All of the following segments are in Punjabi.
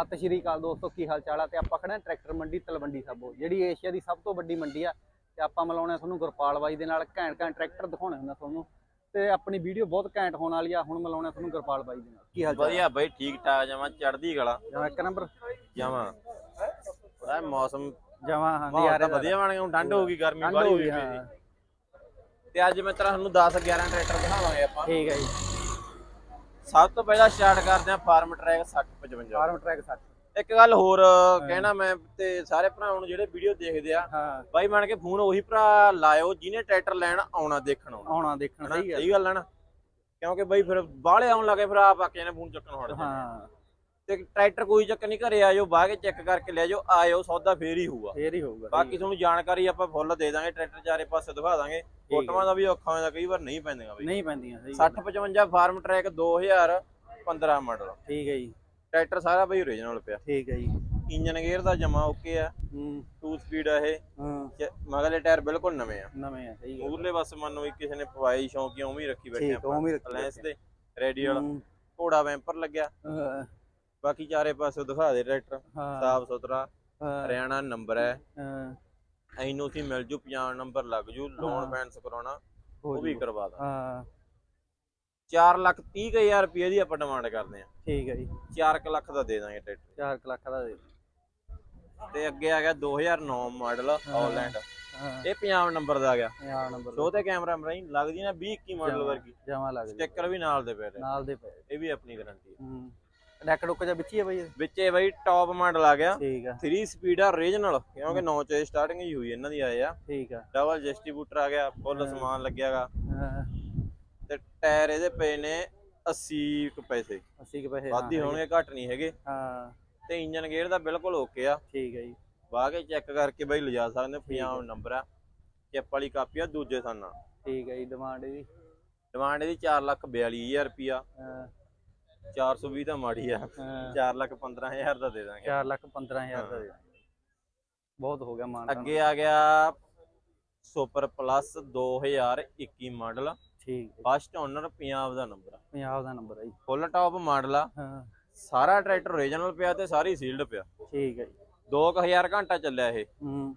ਸਤਿ ਸ਼੍ਰੀ ਅਕਾਲ ਦੋਸਤੋ ਕੀ ਹਾਲ ਚਾਲ ਆ? ਤੇ ਆਪਾਂ ਖੜੇ ਟਰੈਕਟਰ ਮੰਡੀ ਤਲਵੰਡੀ ਸਾਬੋ ਜਿਹੜੀ ਏਸ਼ੀਆ ਦੀ ਸਭ ਤੋਂ ਵੱਡੀ ਮੰਡੀ ਆ। ਤੇ ਆਪਾਂ ਮਿਲਾਉਣੇ ਤੁਹਾਨੂੰ ਗੁਰਪਾਲ ਬਾਈ ਦੇ ਨਾਲ ਘੈਂਟ ਘੈਂਟ ਟਰੈਕਟਰ ਦਿਖਾਉਣੇ ਹੁੰਦਾ ਤੁਹਾਨੂੰ। ਤੇ ਆਪਣੀ ਵੀਡੀਓ ਬਹੁਤ ਘੈਂਟ ਹੋਣ ਵਾਲੀ ਆ ਹੁਣ ਮਿਲਾਉਣੇ ਤੁਹਾਨੂੰ ਗੁਰਪਾਲ ਬਾਈ ਦੇ ਨਾਲ। ਕੀ ਹਾਲ ਚਾਲ ਵਧੀਆ ਬਈ ਠੀਕ ਠਾਕ ਜਮਾ ਚੜਦੀ ਗਲਾ ਇੱਕ ਨੰਬਰ? ਜਮਾ। ਪੂਰਾ ਮੌਸਮ ਜਮਾ ਹਾਂ ਨਜ਼ਾਰੇ ਵਧੀਆ ਬਣ ਗਿਆ ਹੁਣ ਠੰਡ ਹੋ ਗਈ ਗਰਮੀ ਬਾਹਲੀ ਹੋ ਗਈ। ਤੇ ਅੱਜ ਮੈਂ ਤੁਹਾਨੂੰ 10 11 ਟਰੈਕਟਰ ਦਿਖਾਵਾਂਗੇ ਆਪਾਂ। ਠੀਕ ਹੈ ਜੀ। ਸਭ ਤੋਂ ਪਹਿਲਾਂ ਸਟਾਰਟ ਕਰਦੇ ਆਂ ਫਾਰਮ ਟਰੈਕ 60 55 ਫਾਰਮ ਟਰੈਕ 60 ਇੱਕ ਗੱਲ ਹੋਰ ਕਹਿਣਾ ਮੈਂ ਤੇ ਸਾਰੇ ਭਰਾਵਾਂ ਨੂੰ ਜਿਹੜੇ ਵੀਡੀਓ ਦੇਖਦੇ ਆ ਬਾਈ ਬਣ ਕੇ ਫੋਨ ਉਹੀ ਭਰਾ ਲਾਇਓ ਜਿਹਨੇ ਟਰੈਕਟਰ ਲੈਣ ਆਉਣਾ ਦੇਖਣ ਆਉਣਾ। ਆਉਣਾ ਦੇਖਣ? ਸਹੀ ਗੱਲ। ਹੈ ਨਾ? ਕਿਉਂਕਿ ਬਾਈ ਫਿਰ ਬਾਹਲੇ ਆਉਣ ਲੱਗੇ ਫਿਰ ਆਪ ਆਕੇ ਨੇ ਫੋਨ ਚੱਕਣ ਹਟ ਜਾਂਦੇ ਹਾਂ। ਤੇ ਟਰੈਕਟਰ ਕੋਈ ਚੱਕ ਨਹੀਂ ਘਰੇ ਆਇਓ ਬਾਹ ਕੇ ਚੈੱਕ ਕਰਕੇ ਲੈ ਜਾਓ ਆਇਓ ਸੌਦਾ ਫੇਰ ਹੀ ਹੋਊਗਾ। ਫੇਰ ਹੀ ਹੋਊਗਾ। ਬਾਕੀ ਤੁਹਾਨੂੰ ਜਾਣਕਾਰੀ ਆਪਾਂ ਫੁੱਲ ਦੇ ਦਾਂਗੇ ਟਰੈਕਟਰ ਚਾਰੇ ਪਾਸੇ ਦਿਖਾ ਦਾਂਗੇ। ਫੋਟੋਆਂ ਦਾ ਵੀ ਔਖਾ ਹੁੰਦਾ ਕਈ ਵਾਰ ਨਹੀਂ ਪੈਂਦੀਆਂ ਬਈ। ਨਹੀਂ ਪੈਂਦੀਆਂ ਸਹੀ 60 55 ਫਾਰਮ ਟਰੈਕ 2015 ਮਾਡਲ। ਠੀਕ ਹੈ ਜੀ। ਟਰੈਕਟਰ ਸਾਰਾ ਬਈ ਓਰੀਜਨਲ ਪਿਆ। ਠੀਕ ਹੈ ਜੀ। ਇੰਜਨ ਗੇਅਰ ਦਾ ਜਮਾ ਓਕੇ ਆ। ਹੂੰ। 2 ਸਪੀਡ ਆ ਇਹ। ਮਗਰਲੇ ਟਾਇਰ ਬਿਲਕੁਲ ਨਵੇਂ ਆ। ਨਵੇਂ ਆ ਸਹੀ ਮੂਰਲੇ ਬਸ ਮੰਨੋ ਵੀ ਕਿਸੇ ਨੇ ਪਵਾਈ ਸ਼ੌਂਕੀ ਉਵੇਂ ਹੀ ਰੱਖੀ ਬੈਠੇ ਰੱਖੀ ਲੈਂਸ ਦੇ ਰੇਡੀਅਲ ਘੋੜਾ ਵੈਂਪਰ ਲੱਗਿਆ। ਬਾਕੀ ਚਾਰੇ ਪਾਸੇ ਦਿਖਾ ਦੇ ਟਰੈਕਟਰ। ਹਾਂ। ਸਾਫ਼ ਸੁਥਰਾ ਹਾਂ, ਹਰਿਆਣਾ ਨੰਬਰ ਹੈ। ਹਾਂ, ਐਨਓਸੀ ਮਿਲ ਜੂ 50 ਨੰਬਰ ਲੱਗ ਜੂ ਲੋਨ। ਫਾਈਨੈਂਸ ਕਰਾਉਣਾ ਹੋ ਉਹ ਵੀ। ਕਰਵਾ ਦਾਂ ਹਾਂ। 4 ਲੱਖ 30 ਹਜ਼ਾਰ ਰੁਪਏ ਦੀ ਆਪਾਂ ਡਿਮਾਂਡ ਕਰਦੇ ਆ ਠੀਕ ਹੈ ਜੀ। 4 ਲੱਖ ਦਾ ਦੇ ਦਾਂਗੇ ਟਰੈਕਟਰ। 4 ਲੱਖ ਦਾ ਦੇ ਤੇ ਅੱਗੇ ਆ ਗਿਆ 2009 ਮਾਡਲ ਹਾਲੈਂਡ ਹਾਂ। ਇਹ ਪੰਜਾਬ ਨੰਬਰ ਦਾ ਆ ਗਿਆ। ਯਾਰ ਨੰਬਰ ਸ਼ੋ ਤੇ ਕੈਮਰਾ ਮਰਾਈ ਲੱਗਦੀ ਨਾ 20 21 ਮਾਡਲ ਵਰਗੀ। ਜਮਾ ਲੱਗ ਸਟicker ਵੀ ਨਾਲ ਦੇ ਪਏ ਨੇ। ਨਾਲ ਦੇ ਪਏ। ਇਹ ਵੀ ਆਪਣੀ ਗਾਰੰਟੀ ਹੈ। ਹੂੰ। ਡੈਕ ਡੁੱਕ ਜਾਂ ਵਿੱਚ ਹੀ ਹੈ ਬਈ? ਵਿੱਚ ਬਾਈ ਟੌਪ ਮਾਡਲ ਆ ਗਿਆ। ਠੀਕ ਆ। 3 ਸਪੀਡ ਆ ਰੀਜਨਲ ਕਿਉਂਕਿ 9 ਚ ਸਟਾਰਟਿੰਗ ਹੀ ਹੋਈ ਇਹਨਾਂ ਦੀ ਆਏ ਆ। ਠੀਕ ਆ। ਡਬਲ ਡਿਸਟ੍ਰੀਬਿਊਟਰ ਆ ਗਿਆ ਫੁੱਲ। ਸਮਾਨ ਲੱਗਿਆਗਾ। ਹਾਂ। ਤੇ ਟਾਇਰ ਇਹਦੇ ਪਏ ਨੇ 80 ਕੁ ਪੈਸੇ। 80 ਕੇ ਪੈਸੇ ਵਾਧੀ ਹੋਣਗੇ ਘੱਟ ਨਹੀਂ ਹੈਗੇ। ਹਾਂ। ਤੇ ਇੰਜਨ ਗੇਅਰ ਦਾ ਬਿਲਕੁਲ ਓਕੇ ਆ। ਠੀਕ ਹੈ ਜੀ। ਵਾਹ ਕੇ ਚੈੱਕ ਕਰਕੇ ਬਈ ਲਿਜਾ ਸਕਦੇ ਪੰਜਾਬ ਨੰਬਰ ਆ। ਚਿੱਪ ਵਾਲੀ ਕਾਪੀ ਆ ਦੂਜੇ ਸਾਨਾ। ਠੀਕ ਹੈ ਜੀ ਡਿਮਾਂਡ ਇਹਦੀ। ਡਿਮਾਂਡ ਇਹਦੀ 4 ਲੱਖ 42000 ਰੁਪਿਆ ਹਾਂ। 420 ਤਾਂ ਮਾੜੀ ਆ। ਹਾਂ। 4 ਲੱਖ 15000 ਦਾ ਦੇ ਦਾਂਗੇ। 4 ਲੱਖ 15000 ਦਾ ਦੇ ਦਾਂਗੇ। ਬਹੁਤ ਹੋ ਗਿਆ ਮਾਨ ਅੱਗੇ ਆ ਗਿਆ ਸੁਪਰ ਪਲੱਸ 2021 ਮਾਡਲ। ਠੀਕ ਫਸਟ ਓਨਰ ਪੰਜਾਬ ਦਾ ਨੰਬਰ ਆ। ਪੰਜਾਬ ਦਾ ਨੰਬਰ ਜੀ। ਫੁੱਲ ਟਾਪ ਮਾਡਲ ਆ। ਹਾਂ। ਸਾਰਾ ਟਰੈਕਟਰ ਓਰੀਜਨਲ ਪਿਆ ਤੇ ਸਾਰੀ ਸੀਲਡ ਪਿਆ। ਠੀਕ ਹੈ ਜੀ। 2000 ਘੰਟਾ ਚੱਲਿਆ ਇਹ। ਹੂੰ।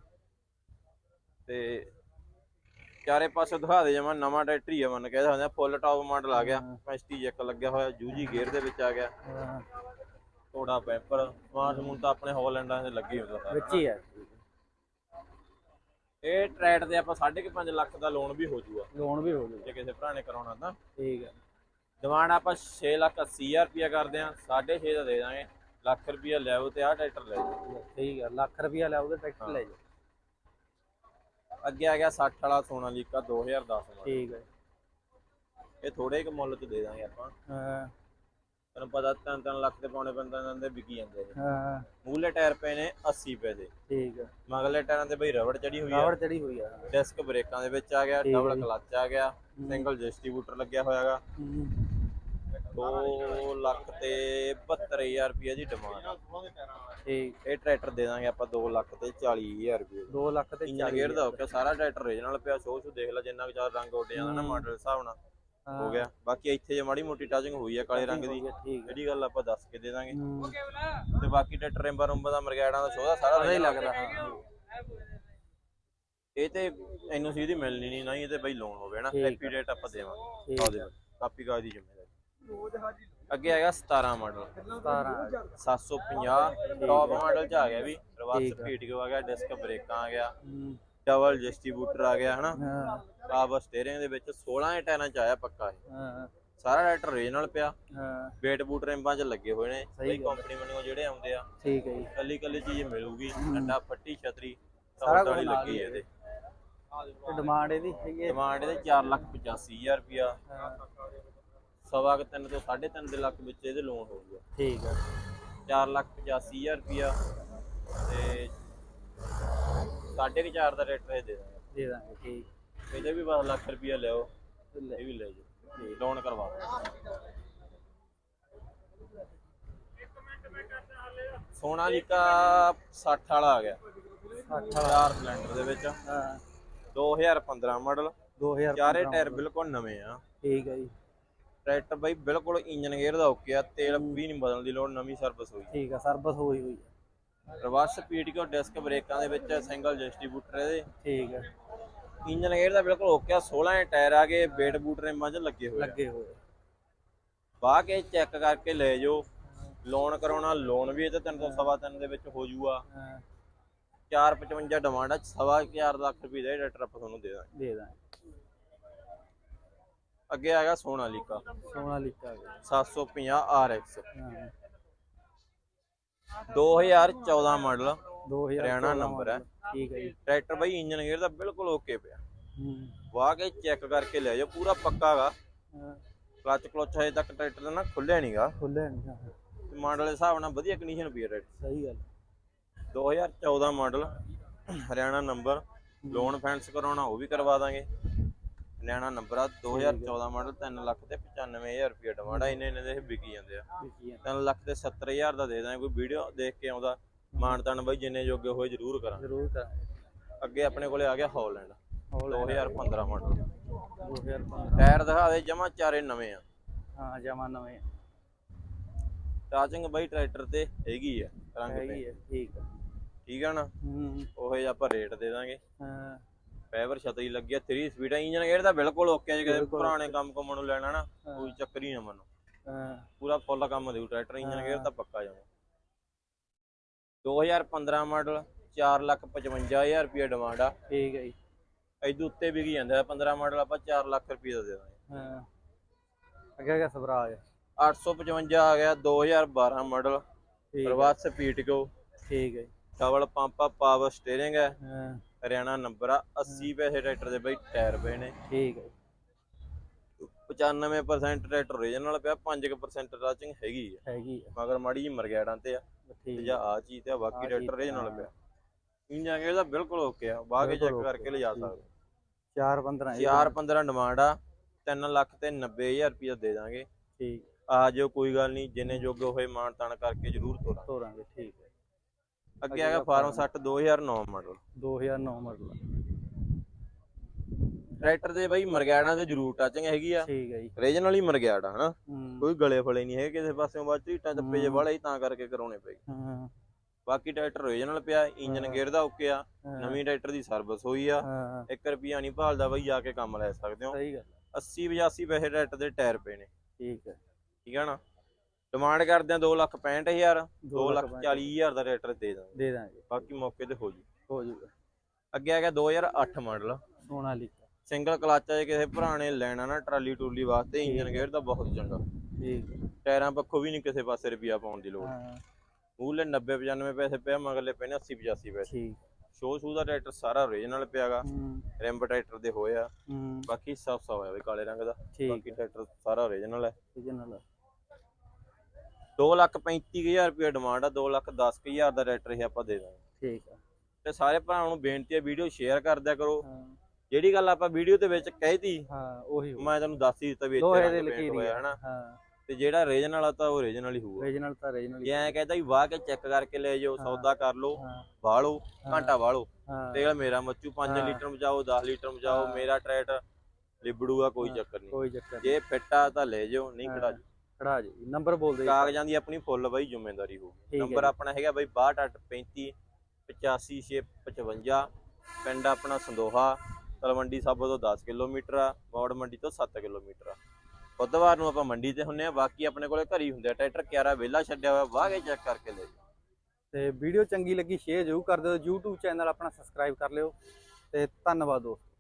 ਤੇ ਚਾਰੇ ਪਾਸੇ ਦਿਖਾ ਦੇ ਜਮਾ ਨਵਾਂ ਟਰੈਕਟਰ ਹੀ ਆ ਮੰਨ ਕੇ ਸਕਦੇ ਫੁੱਲ ਟਾਪ ਮਾਡਲ ਆ ਗਿਆ। ਪੈਸਟੀ ਜੈਕ ਲੱਗਿਆ ਹੋਇਆ ਜੂਜੀ ਗੇਅਰ ਦੇ ਵਿੱਚ ਆ ਗਿਆ। ਥੋੜਾ ਪੈਪਰ ਸਮਾਨ ਸਮੂਨ ਤਾਂ ਆਪਣੇ ਹਾਲੈਂਡਾਂ ਦੇ ਲੱਗੇ ਹੁੰਦਾ ਸਾਰਾ ਵਿੱਚ ਹੀ ਹੈ ਇਹ ਟਰੈਕਟਰ ਤੇ ਆਪਾਂ 5.5 ਲੱਖ ਦਾ ਲੋਨ ਵੀ ਹੋ ਜੂਗਾ। ਲੋਨ ਵੀ ਹੋ ਗਿਆ ਜੇ ਕਿਸੇ ਭਰਾ ਨੇ ਕਰਾਉਣਾ ਤਾਂ। ਠੀਕ ਹੈ ਡਿਮਾਂਡ ਆਪਾਂ 6 ਲੱਖ 80 ਹਜ਼ਾਰ ਰੁਪਇਆ ਕਰਦੇ ਆ 6.5 ਦਾ ਦੇ ਦਾਂਗੇ। ਲੱਖ ਰੁਪਇਆ ਲਿਆਓ ਤੇ ਆਹ ਟਰੈਕਟਰ ਲੈ ਜਾਓ ਠੀਕ ਹੈ ਲੱਖ ਰੁਪਿਆ ਲੈ ਉਹਦੇ ਟਰੈਕਟਰ ਲੈ ਜਾ ਅੱਗੇ ਆ ਗਿਆ 60 ਵਾਲਾ ਸੋਨਾਲੀਕਾ 2010 ਮਾਡਲ ਠੀਕ ਹੈ। ਇਹ ਥੋੜੇ ਕੁ ਮੁੱਲ ਚ ਦੇ ਦਾਂਗੇ ਆਪਾਂ। ਹਾਂ। ਤੈਨੂੰ ਪਤਾ ਤਿੰਨ ਤਿੰਨ ਲੱਖ ਦੇ ਪੌਣੇ ਪੰਜ ਦੇ ਵਿਕੀ ਜਾਂਦੇ ਇਹ। ਹਾਂ। ਮੂਲੇ ਟਾਇਰ ਪਏ ਨੇ 80 ਪਏ ਦੇ। ਠੀਕ ਹੈ। ਮਗਲੇ ਟਾਇਰਾਂ ਤੇ ਬਈ ਰਬੜ ਚੜੀ ਹੋਈ ਆ। ਕਾਵੜ ਚੜੀ ਹੋਈ ਆ। ਡਿਸਕ ਬ੍ਰੇਕਾਂ ਦੇ ਵਿੱਚ ਆ ਗਿਆ ਡਬਲ। ਕਲੱਚ ਆ ਗਿਆ ਸਿੰਗਲ ਡਿਸਟ੍ਰੀਬਿਊਟਰ ਲੱਗਿਆ ਹੋਇਆਗਾ। 2 ਲੱਖ ਤੇ 72000 ਰੁਪਏ ਦੀ ਡਿਮਾਂਡ ਆ। ਠੀਕ ਇਹ ਟਰੈਕਟਰ ਦੇ ਦਾਂਗੇ ਆਪਾਂ 2 ਲੱਖ ਤੇ 40000 ਰੁਪਏ 2 ਲੱਖ ਤੇ ਇੰਜਨ ਗੇਅਰ ਦਾ ਹੋ ਗਿਆ ਸਾਰਾ ਟਰੈਕਟਰ ਰੀਜਨਲ ਪਿਆ ਸ਼ੋਅ ਸ਼ੂ ਦੇਖ ਲੈ ਜਿੰਨਾ ਕੁ ਜ਼ਿਆਦਾ ਰੰਗ ਉੱਡ ਜਾਂਦਾ ਨਾ ਹੂੰ। ਮਾਡਲ ਹਿਸਾਬ ਨਾਲ। ਹਾਂ, ਹੋ ਗਿਆ। ਬਾਕੀ ਇੱਥੇ ਜੇ ਮਾੜੀ ਮੋਟੀ ਟਾਚਿੰਗ ਹੋਈ ਆ ਕਾਲੇ ਰੰਗ ਦੀ ਜਿਹੜੀ ਗੱਲ ਆਪਾਂ ਦੱਸ ਕੇ ਦੇ ਦਾਂਗੇ। ਹੂੰ। ਤੇ ਬਾਕੀ ਟਰੈਕਟਰ ਰੰਬਾ ਰੰਬਾ ਦਾ ਮਰਗੈੜਾਂ ਦਾ ਸ਼ੋਅ ਦਾ ਸਾਰਾ ਪਤਾ ਹੀ original ਲੱਗਦਾ। ਪਿਆ। ਹਾਂ ਇਹ ਤੇ ਐਨਓਸੀ ਦੀ ਮਿਲਣੀ ਨਹੀਂ ਨਾ ਇਹ ਤੇ ਬਈ ਲੋਨ ਹੋਵੇ ਨਾ। ਹੈਪੀ ਡੇਟ ਆਪਾਂ ਦੇਵਾਂਗੇ। ਕਾਪੀ ਕਾਗਜ਼ ਦੀ ਜ਼ਿੰਮੇਵਾਰੀ? ਅੱਗੇ ਹੈਗਾ 17 ਮਾਡਲ 17 750 ਟੌਪ ਮਾਡਲ ਚ ਆ ਗਿਆ ਵੀ। ਰਿਵਰਸ। ਪੀਟੀਓ ਆ। ਗਿਆ ਡਿਸਕ ਬ੍ਰੇਕਾਂ ਆ ਗਿਆ। ਡਬਲ ਡਿਸਟ੍ਰੀਬਿਊਟਰ ਆ ਗਿਆ ਹਨਾ? ਪਾਵਰ ਸਟੀਅਰਿੰਗ ਦੇ ਵਿੱਚ 16 ਟਾਇਰਾਂ ਚ ਆਇਆ ਪੱਕਾ ਇਹ। ਹਾਂ। ਸਾਰਾ ਟਰੈਕਟਰ ਰੀਜਨਲ ਪਿਆ। ਹਾਂ। ਵੇਟ ਬੂਟ ਰਿੰਬਾਂ ਚ ਲੱਗੇ ਹੋਏ ਨੇ। ਗੱਲ। ਕੰਪਨੀ ਵੱਲੋਂ ਜਿਹੜੇ ਆਉਂਦੇ ਆ ਠੀਕ ਹੈ ਜੀ। ਕੱਲੀ ਕੱਲੀ ਚੀਜ਼ ਮਿਲੂਗੀ। ਡੰਡਾ ਫੱਟੀ ਛਤਰੀ ਸਾਰਾ ਕੁਝ ਨਾਲ ਲੱਗੀ ਹੀ ਇਹਦੇ। ਡਿਮਾਂਡ ਇਹਦੀ ਹੈਗੀ ਹੈ ਡਿਮਾਂਡ ਇਹਦੇ 485000 ਰੁਪਿਆ ਹਾਂ, ਸਵਾ ਕੁ ਤਿੰਨ ਤੋਂ 3.5 ਦੇ ਲੱਖ ਵਿੱਚ ਇਹਦੇ ਲੋਨ ਹੋਊਗਾ ਠੀਕ ਹੈ 485000 ਰੁਪਿਆ ਤੇ ਸਾਢੇ ਕੁ ਚਾਰ ਦਾ ਰੇਟ ਇਹ ਦੇ ਦਾਂਗੇ। ਦੇ ਦਾਂਗੇ ਠੀਕ। ਇਹਦੇ ਵੀ ਬਸ ਲੱਖ ਰੁਪਿਆ ਲਿਆਓ ਤੇ ਲੈ। ਇਹ ਵੀ ਲੈ ਜਾਓ। ਲੋਨ ਕਰਵਾ ਦਿਓ। ਸੋਨਾਲੀਕਾ 60 ਵਾਲਾ ਆ ਗਿਆ। 60 ਚਾਰ ਸਿਲੰਡਰ ਦੇ ਵਿੱਚ। ਹਾਂ। 2015 ਮਾਡਲ 2000 ਚਾਰੇ ਟਾਇਰ ਬਿਲਕੁਲ ਨਵੇਂ ਆ। ਠੀਕ ਹੈ ਜੀ। ਟਰੈਕਟਰ ਬਾਈ ਬਿਲਕੁਲ ਇੰਜਨ ਗੇਅਰ ਦਾ ਓਕੇ ਆ ਤੇਲ ਵੀ ਨਹੀਂ ਬਦਲਣ ਦੀ ਲੋੜ ਨਵੀਂ ਸਰਵਿਸ ਹੋਈ ਠੀਕ ਆ ਸਰਵਿਸ ਹੋਈ ਹੋਈ ਆ। ਰਿਵਰਸ ਪੀਟੀਓ ਡਿਸਕ ਬ੍ਰੇਕਾਂ ਦੇ ਵਿੱਚ ਸਿੰਗਲ ਡਿਸਟ੍ਰੀਬਿਊਟਰ ਇਹਦੇ? ਠੀਕ ਆ। ਇੰਜਨ ਗੇਅਰ ਦਾ ਬਿਲਕੁਲ ਓਕੇ ਆ 16 ਇੰਚ ਟਾਇਰ ਆ ਗਏ ਬੇਟ ਬੂਟ ਰਿਮਾਂ 'ਚ ਲੱਗੇ ਹੋਏ ਲੱਗੇ ਹੋਏ। ਬਾਹ ਕੇ ਚੈੱਕ ਕਰਕੇ ਲੈ ਜਾਓ। ਲੋਨ ਕਰਾਉਣਾ ਲੋਨ ਵੀ ਇਹ ਤੇ 300 ਸਵਾ ਤਿੰਨ ਦੇ ਵਿੱਚ ਹੋ ਜਾਊਗਾ ਹਾਂ। 455 ਡਿਮਾਂਡ ਆ ਸਵਾ ਕੁ ਹਜ਼ਾਰ ਲੱਖ ਰੁਪਏ ਦਾ ਇਹ ਆਪਾਂ ਤੁਹਾਨੂੰ ਦੇ ਦਾਂਗੇ। ਦੇ ਦਾਂ ਅੱਗੇ ਆਗਾ ਸੋਨਾਲੀਕਾ। ਸੋਨਾ ਲਿਖਾ ਆ ਗਿਆ 750 RX ਹਾਂ। 2014 ਮਾਡਲ। 2000 ਹਰਿਆਣਾ ਨੰਬਰ ਹੈ। ਠੀਕ ਹੈ ਜੀ। ਟਰੈਕਟਰ ਬਾਈ ਇੰਜਨ ਗੇਅਰ ਦਾ ਬਿਲਕੁਲ ਓਕੇ ਪਿਆ। ਹੂੰ। ਵਾਹ ਕੇ ਚੈੱਕ ਕਰਕੇ ਲੈ ਜਾਓ ਪੂਰਾ ਪੱਕਾ ਗਾ। ਹਾਂ। ਕਲਚ ਕਲਚ ਹਜੇ ਤੱਕ ਟਰੈਕਟਰ ਦਾ ਨਾ ਖੁੱਲਿਆ ਨਹੀਂਗਾ ਖੁੱਲੇ ਨਹੀਂ ਤੇ ਮਾਡਲ ਦੇ ਹਿਸਾਬ ਨਾਲ ਵਧੀਆ ਕੰਡੀਸ਼ਨ ਪਈ ਹੈ ਟਰੈਕਟਰ। ਸਹੀ ਗੱਲ 2014 model Haryana number loan fence ਕਰਾਉਣਾ ਉਹ ਵੀ ਕਰਵਾ ਦਾਂਗੇ। ਹਰਿਆਣਾ ਨੰਬਰ ਆ 2014 ਮਾਡਲ 3 ਲੱਖ ਤੇ 95000 ਰੁਪਏ ਡਿਮਾਂਡ ਆ। ਇੰਨੇ ਇੰਨੇ ਦੇ ਵਿਕੀ ਜਾਂਦੇ ਆ। ਵਿਕੀ ਆ। 3 ਲੱਖ ਤੇ 70000 ਦਾ ਦੇ ਦਾਂਗੇ ਕੋਈ ਵੀਡੀਓ ਦੇਖ ਕੇ ਆਉਂਦਾ ਮਾਨਤਾਨ ਬਾਈ ਜਿੰਨੇ ਜੋਗੇ ਹੋਏ ਜ਼ਰੂਰ ਕਰਾਂਗੇ। ਜ਼ਰੂਰ ਕਰਾਂਗੇ। ਅੱਗੇ ਆਪਣੇ ਕੋਲੇ ਆ ਗਿਆ ਹੌਲੈਂਡ ਹੌਲ 2015 ਮਾਡਲ 2015 ਟਾਇਰ ਦਿਖਾ ਦੇ ਜਮਾ ਚਾਰੇ ਨਵੇਂ ਆ। ਹਾਂ ਜਮਾ ਨਵੇਂ ਚਾਰਜਿੰਗ ਬਾਈ ਟਰੈਕਟਰ ਤੇ ਹੈਗੀ ਆ ਰੰਗ ਤੇ। ਹੈਗੀ ਠੀਕ ਆ। ਠੀਕ ਆ ਨਾ? ਹੂੰ। ਉਹੇ ਆਪਾਂ ਰੇਟ ਦੇ ਦਾਂਗੇ। ਹਾਂ। ਫਾਈਬਰ ਛਤਰੀ ਲੱਗੀ ਆ 3 ਸਪੀਡ ਆ ਇੰਜਨ ਗੇਅਰ ਦਾ ਬਿਲਕੁਲ ਓਕੇ ਜੇ ਬਿਲਕੁਲ ਪੁਰਾਣੇ ਕੰਮ ਕੁਮ ਨੂੰ ਲੈਣਾ ਨਾ ਕੋਈ ਚੱਕਰ ਹੀ ਨਾ ਮੰਨੋ। ਹਾਂ। ਪੂਰਾ ਫੁੱਲ ਕੰਮ ਦੇਊ ਟਰੈਕਟਰ ਇੰਜਨ ਗੇਅਰ ਤਾਂ ਪੱਕਾ ਜਾਊ 2015 ਮਾਡਲ 455000 ਰੁਪਏ ਡਿਮਾਂਡ ਆ। ਠੀਕ ਹੈ ਜੀ। ਐਦੂ ਉੱਤੇ ਵਿਕ ਜਾਂਦਾ ਹੈ 15 ਮਾਡਲ ਆਪਾਂ 4 ਲੱਖ ਰੁਪਏ ਦਾ ਦੇ ਦਾਂਗੇ ਹਾਂ। ਅੱਗੇ ਅੱਗੇ ਸਵਰਾਜ 855 ਆ ਗਿਆ 2012 ਮਾਡਲ ਠੀਕ ਹੈ ਪ੍ਰਵਾਸ ਪੀਟਕੋ ਠੀਕ ਹੈ ਜੀ। ਡਬਲ ਪੰਪ ਪਾਵਰ ਸਟੀਅਰਿੰਗ ਹੈ ਹਾਂ। ਹਰਿਆਣਾ ਨੰਬਰ ਆ 80 ਪੈਸੇ ਟਰੈਕਟਰ ਦੇ ਬਈ ਟਾਇਰ ਪਏ ਨੇ। ਠੀਕ ਹੈ। 95% ਟਰੈਕਟਰ ਓਰੀਜਨਲ ਪਿਆ 5% ਟਚਿੰਗ ਹੈਗੀ ਆ। ਹੈਗੀ ਆ। ਮਗਰ ਮਾੜੀ ਜੀ ਮਰਗੈੜਾਂ ਤੇ ਆ ਤੇ ਜਾਂ ਆ ਚੀਜ਼ ਤੇ ਆ ਬਾਕੀ ਟਰੈਕਟਰ ਓਰੀਜਨਲ। ਪਿਆ। ਇੰਜਨ ਗੇਅਰ ਦਾ ਬਿਲਕੁਲ ਓਕੇ ਆ ਬਾਹ ਕੇ ਚੈੱਕ ਕਰਕੇ ਲਿਜਾ। ਸਕਦੇ। 4 15 4 15 ਡਿਮਾਂਡ ਆ 3 ਲੱਖ ਤੇ 90000 ਰੁਪਏ ਦੇ ਦਾਂਗੇ। ਠੀਕ। ਆ ਜਾਓ ਕੋਈ ਗੱਲ ਨਹੀਂ ਜਿੰਨੇ ਜੋਗੇ ਹੋਏ ਮਾਨ ਤਾਨ ਕਰਕੇ ਜ਼ਰੂਰ ਤੋਰਾਂ ਤੋਰਾਂਗੇ ਠੀਕ ਅੱਗੇ ਗਿਆ ਫਾਰਮ 60 2009 ਮਾਡਲ 2009 ਮਾਡਲ ਟਰੈਕਟਰ ਦੇ ਬਈ ਮਰਗੈੜਾਂ ਤੇ ਜ਼ਰੂਰ ਟਚਿੰਗ ਹੈਗੀ ਆ। ਠੀਕ ਹੈ ਜੀ। ਓਰੀਜਨਲ ਹੀ ਮਰਗੈੜ ਆ ਹਨਾ? ਹੂੰ। ਕੋਈ ਗਲੇ ਫਲੇ ਨਹੀਂ ਹੈਗੇ ਕਿਸੇ ਪਾਸਿਓਂ ਬਾਅਦ ਝੀਟਾਂ ਚੱਪੇ ਜੇ। ਵਾਲੇ ਹੀ ਤਾਂ ਕਰਕੇ ਕਰਾਉਣੇ ਪਏ। ਹਾਂ ਬਾਕੀ ਟਰੈਕਟਰ ਓਰੀਜਨਲ ਪਿਆ ਇੰਜਨ ਗੇਅਰ ਦਾ ਓਕੇ ਆ। ਹਾਂ, ਨਵੀਂ ਟਰੈਕਟਰ ਦੀ ਸਰਵਿਸ ਹੋਈ ਆ। ਹਾਂ। 1 ਰੁਪਿਆ ਨਹੀਂ ਭਾਲਦਾ ਬਈ ਜਾ ਕੇ ਕੰਮ ਲੈ ਸਕਦੇ ਹੋ। ਸਹੀ ਗੱਲ 80 85 ਪੈਸੇ ਟਰੈਕਟਰ ਦੇ ਟਾਇਰ ਪਏ ਨੇ। ਠੀਕ ਹੈ ਠੀਕ ਆ ਨਾ? ਡਿਮਾਂਡ ਕਰਦੇ ਆ 2 ਲੱਖ 65000 2 ਦੋ ਲੱਖ 40000 ਦਾ ਟਰੈਕਟਰ ਦੇ ਦਾਂਗੇ। ਦੇ ਦਾਂਗੇ। ਬਾਕੀ ਮੌਕੇ ਤੇ ਹੋ ਜੂ। ਹੋ ਜਾਊਗਾ ਅੱਗੇ ਆ ਗਿਆ 2008 ਮਾਡਲ ਸੋਨਾ ਲਿਖਾ। ਸਿੰਗਲ ਕਲਚ ਆ ਜੇ ਕਿਸੇ ਭਰਾ ਨੇ ਲੈਣਾ ਨਾ ਟਰਾਲੀ ਟੂਲੀ ਵਾਸਤੇ ਇੰਜਨ ਗੇਅਰ ਦਾ ਬਹੁਤ ਚੰਗਾ। ਠੀਕ। ਹੈ ਟਾਇਰਾਂ ਪੱਖੋਂ ਵੀ ਨਹੀਂ ਕਿਸੇ ਪਾਸੇ ਰੁਪਿਆ ਪਾਉਣ ਦੀ ਲੋੜ। ਹਾਂ। ਮੂਲੇ 90 95 ਪੈਸੇ ਪਿਆ ਮਗਰਲੇ ਪਏ ਨੇ 80 85 ਪੈਸੇ। ਠੀਕ। ਸ਼ੋ ਸ਼ੂ ਦਾ ਟਰੈਕਟਰ ਸਾਰਾ ਓਰੀਜਨਲ ਪਿਆਗਾ। ਹੂੰ। ਰਿੰਬ ਟਰੈਕਟਰ ਦੇ ਹੋਇਆ। ਹੂੰ। ਬਾਕੀ ਸਭ ਸਭ ਹੋਇਆ ਵੀ ਕਾਲੇ ਰੰਗ ਦਾ। ਬਾਕੀ ਟਰੈਕਟਰ ਸਾਰਾ ਓਰੀਜਨਲ ਹੈ। ਰੀਜਨਲ 2 ਲੱਖ 35000 ਰੁਪਏ ਡਿਮਾਂਡ ਆ 2 ਲੱਖ 10000 ਦਾ ਟਰੈਕਟਰ ਇਹ ਆਪਾਂ ਦੇ ਦਾਂਗੇ। ਠੀਕ ਹੈ ਤੇ ਸਾਰੇ ਭਰਾਵਾਂ ਨੂੰ ਬੇਨਤੀ ਹੈ ਵੀਡੀਓ ਸ਼ੇਅਰ ਕਰ ਦਿਆ ਕਰੋ। ਜਿਹੜੀ ਗੱਲ ਆਪਾਂ ਵੀਡੀਓ ਦੇ ਵਿੱਚ ਕਹਿਤੀ ਹਾਂ ਉਹੀ ਮੈਂ ਤੁਹਾਨੂੰ ਦੱਸ ਹੀ ਦਿੱਤਾ ਵੀ ਇੱਥੇ ਲੋਹੇ ਦੇ ਰੰਗ ਪੇਂਟ ਲਕੀਰ ਹੋਇਆ ਹਨਾ? ਹਾਂ। ਤੇ ਜਿਹੜਾ ਓਰੀਜਨਲ ਵਾਲਾ ਤਾਂ ਓਰੀਜਨਲ ਹੀ ਹੋਊਗਾ। ਰੀਜਨਲ ਤਾਂ ਰੀਜਨਲ ਜੇ ਐਂ ਕਹਿੰਦਾ ਵੀ ਵਾਹ ਕੇ ਚੈੱਕ ਕਰਕੇ ਲੈ ਜਾਓ। ਸੌਦਾ ਕਰ ਲਓ ਵਾਲੋ ਘੰਟਾ ਵਾਲੋ। ਤੇਲ ਮੇਰਾ ਮੱਚੂ 5 ਹਾਂ। ਲੀਟਰ ਮਚਾਓ 10 ਲੀਟਰ ਮਚਾਓ। ਮੇਰਾ ਟਰੈਕਟਰ ਲਿਬੜੂਗਾ ਕੋਈ। ਚੱਕਰ ਨਹੀਂ। ਕੋਈ ਚੱਕਰ ਨਹੀਂ। ਜੇ ਫਿੱਟ ਆ ਤਾਂ ਲੈ ਜਾਓ ਨਹੀਂ ਖੜਾ। ਖੜਾ ਜੀ ਨੰਬਰ ਬੋਲ ਦੇ ਕਾਗਜ਼ਾਂ ਦੀ ਆਪਣੀ ਫੁੱਲ ਬਾਈ ਜ਼ਿੰਮੇਵਾਰੀ ਹੈ। ਨੰਬਰ। ਆਪਣਾ ਹੈਗਾ ਬਾਈ 6235 85655 ਪਿੰਡ ਆਪਣਾ ਸੰਦੋਹਾ ਤਲਵੰਡੀ ਸਾਬੋ ਤੋਂ 10 ਕਿਲੋਮੀਟਰ ਆ ਮੌੜ ਮੰਡੀ ਤੋਂ 7 ਕਿਲੋਮੀਟਰ ਆ। ਬੁੱਧਵਾਰ ਨੂੰ ਆਪਾਂ ਮੰਡੀ ਤੇ ਹੁੰਨੇ ਆ ਬਾਕੀ ਆਪਣੇ ਕੋਲੇ ਘਰ ਹੁੰਦੇ ਆ ਟਰੈਕਟਰ ਕਿਆਰਾ ਵਿਹਲਾ ਛੱਡਿਆ ਹੋਇਆ ਵਾਹ ਕੇ ਚੈੱਕ ਕਰਕੇ ਲੈ ਤੇ ਵੀਡੀਓ ਚੰਗੀ ਲੱਗੀ ਸ਼ੇਅਰ ਜ਼ਰੂਰ ਕਰ ਦਿਓ YouTube ਚੈਨਲ ਆਪਣਾ ਸਬਸਕ੍ਰਾਈਬ ਕਰ ਲਿਓ ਤੇ ਧੰਨਵਾਦ ਦੋਸਤੋ।